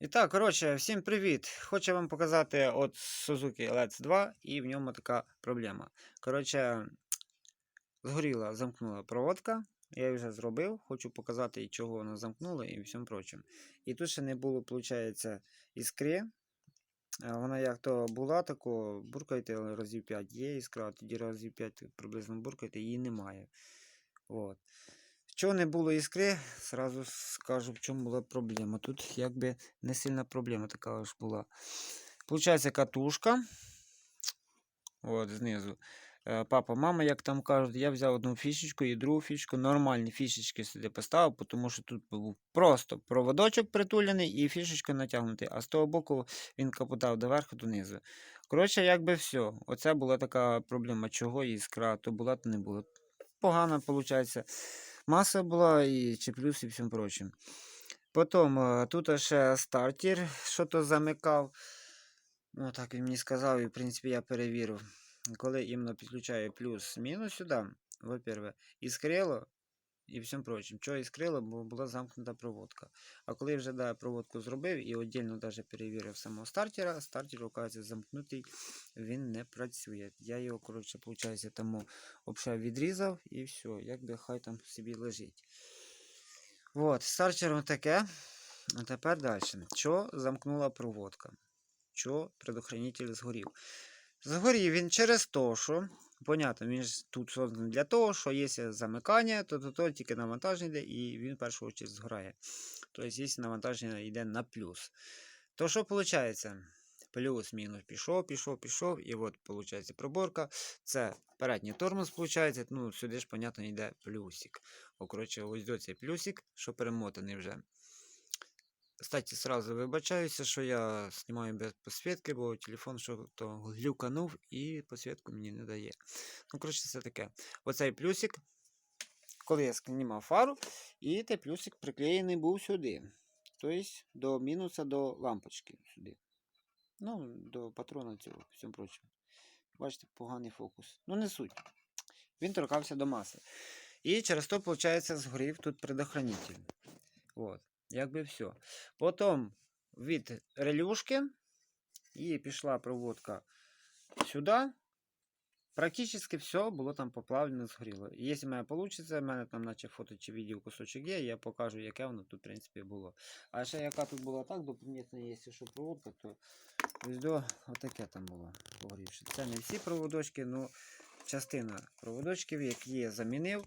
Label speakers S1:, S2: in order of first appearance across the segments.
S1: І так, коротше, всім привіт! Хочу вам показати от Suzuki Let's 2 і в ньому така проблема. Коротше, згоріла, замкнула проводка. Я її вже зробив, хочу показати, чого вона замкнула і всім прочим. І тут ще не було, виходить, іскри. Вона як то була, тако буркайте разів 5 є іскра, тоді разів 5 приблизно буркайте, її немає. От. Чого не було іскри, зразу скажу, в чому була проблема. Тут якби не сильна проблема така ж була. Получається катушка. От, знизу. Е, Папа, мама, як там кажуть, я взяв одну фішечку і другу фішечку. Нормальні фішечки сюди поставив, тому що тут був просто проводочок притулений і фішечка натягнутий, а з того боку він капотав доверху донизу. Коротше, якби все. Оце була така проблема, чого іскра, то була, то не було. Погано, виходить. Маса була і чи плюс, і всім прочим. Потім е, тут ще стартер, що то замикав. Ну, так він мені сказав, і в принципі я перевірив. Коли іменно підключаю плюс-мінус сюди, во-первых, іскрило і всім прочим. Чого іскрило, бо була замкнута проводка. А коли я вже да, проводку зробив і віддільно навіть перевірив самого стартера, стартер, оказується, замкнутий, він не працює. Я його, коротше, виходить, тому взагалі відрізав і все, якби хай там собі лежить. От, стартер таке. А тепер далі. Що замкнула проводка? Що предохранитель згорів? Згорів він через те, що, понятно, він ж тут созданий для того, що є замикання, то, то, то тільки навантаження йде, і він в першу чергу згорає. Тобто, якщо навантаження йде на плюс. То що виходить? Плюс-мінус пішов, пішов, пішов, і от виходить проборка. Це передній тормоз, виходить, ну сюди ж, понятно, йде плюсик. О, коротше, ось до цей плюсик, що перемотаний вже. Кстати, сразу вибачаюся, що я знімаю без підсвітки, бо телефон що то глюканув і підсвітку мені не дає. Ну, коротше, це таке. Оцей плюсик, коли я знімав фару, і той плюсик приклеєний був сюди. Тобто до мінуса до лампочки сюди. Ну, до патрона цього, всім прочим. Бачите, поганий фокус. Ну, не суть. Він торкався до маси. І через то, виходить, згорів тут предохранитель. Вот. Якби все. Потім від релюшки і пішла проводка сюди. Практично все було там поплавлено, згоріло. Якщо в мене вийде, в мене там наче фото чи відео кусочок є, я покажу, яке воно тут, в принципі, було. А ще яка тут була так, допомітно, якщо що проводка, то ось до отаке там було погорівше. Це не всі проводочки, але частина проводочків, які я замінив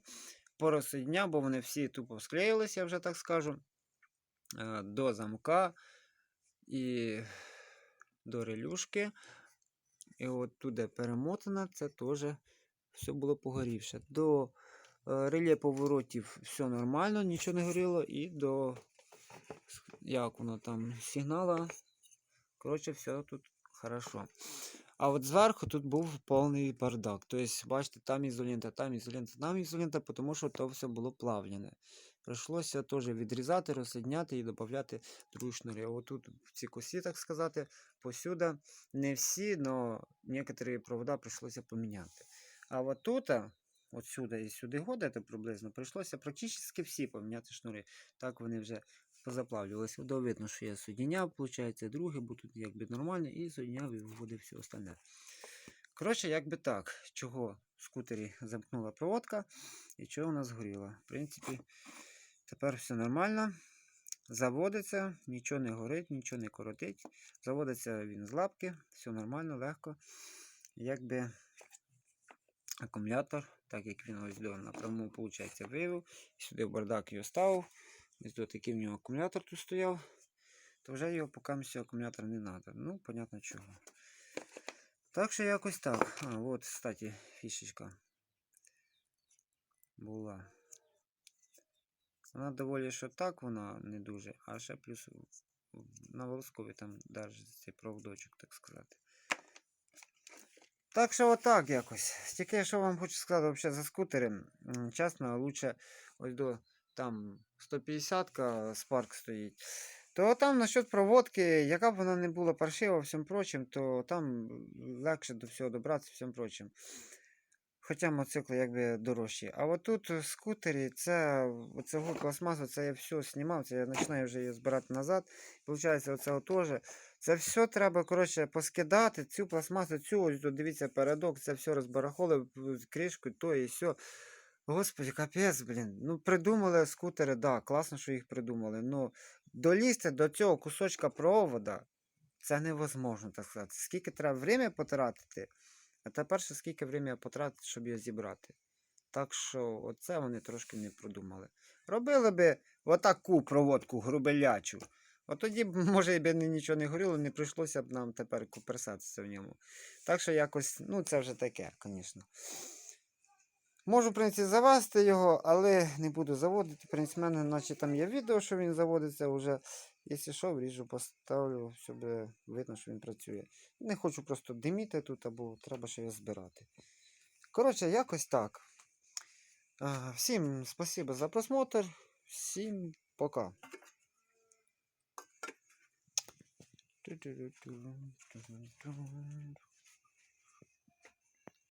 S1: порозсоединяв, бо вони всі тупо склеїлися, я вже так скажу, до замка і до релюшки. І от туди перемотано, це теж все було погорівше. До е, реле поворотів все нормально, нічого не горіло, і до як воно там сигнала. Коротше, все тут хорошо. А от зверху тут був повний бардак. Тобто, бачите, там ізолента, там ізолента, там ізолента, тому що то все було плавлене. Прийшлося теж відрізати, розсоединяти і додати другі шнури. А Отут в ці косі, так сказати, посюди не всі, але некоторі провода прийшлося поміняти. А от тут, от сюди і сюди года, це приблизно, прийшлося практично всі поміняти шнури. Так вони вже позаплавлювалися. До видно, що я соединяв, виходить, другий, бо тут якби нормально, і соединяв і виводив все остальне. Коротше, якби так, чого в скутері замкнула проводка і чого вона згоріла. В принципі, тепер все нормально. Заводиться, нічого не горить, нічого не коротить. Заводиться він з лапки, все нормально, легко. Якби акумулятор, так як він ось до напряму, виходить, вивів. Сюди в бардак його ставив. Ось до такий в нього акумулятор тут стояв. То вже його поки акумулятор не треба. Ну, понятно чого. Так що якось так. А, от, кстати, фішечка була. Вона доволі що так, вона не дуже, а ще плюс на волоскові там держить цей проводочок, так сказати. Так що отак якось. Тільки що вам хочу сказати взагалі за скутери. Чесно, лучше ось до там 150-ка Spark стоїть. То там насчет проводки, яка б вона не була паршива, всім прочим, то там легше до всього добратися, всім прочим. Хоча мотоцикли якби дорожчі. А от тут в скутері це оцього пластмасу, це я все знімав, це я починаю вже її збирати назад. Получається, оце теж. Це все треба, коротше, поскидати, цю пластмасу, цю, ось тут дивіться, передок, це все розбарахолив, кришку, то і все. Господи, капець, блін. Ну, придумали скутери, да, класно, що їх придумали. Ну, долізти до цього кусочка провода, це невозможно, так сказати. Скільки треба время потратити, а тепер ще скільки время потратити, щоб його зібрати. Так що, оце вони трошки не продумали. Робили би отаку проводку грубелячу. От тоді б, може, б нічого не горіло, не прийшлося б нам тепер куперсатися в ньому. Так що якось, ну це вже таке, звісно. Можу, в принципі, завести його, але не буду заводити. В принципі, в мене, наче там є відео, що він заводиться вже. Якщо що, вріжу, поставлю, щоб видно, що він працює. Не хочу просто диміти тут, або треба ще його збирати. Коротше, якось так. Всім спасибо за просмотр. Всім пока.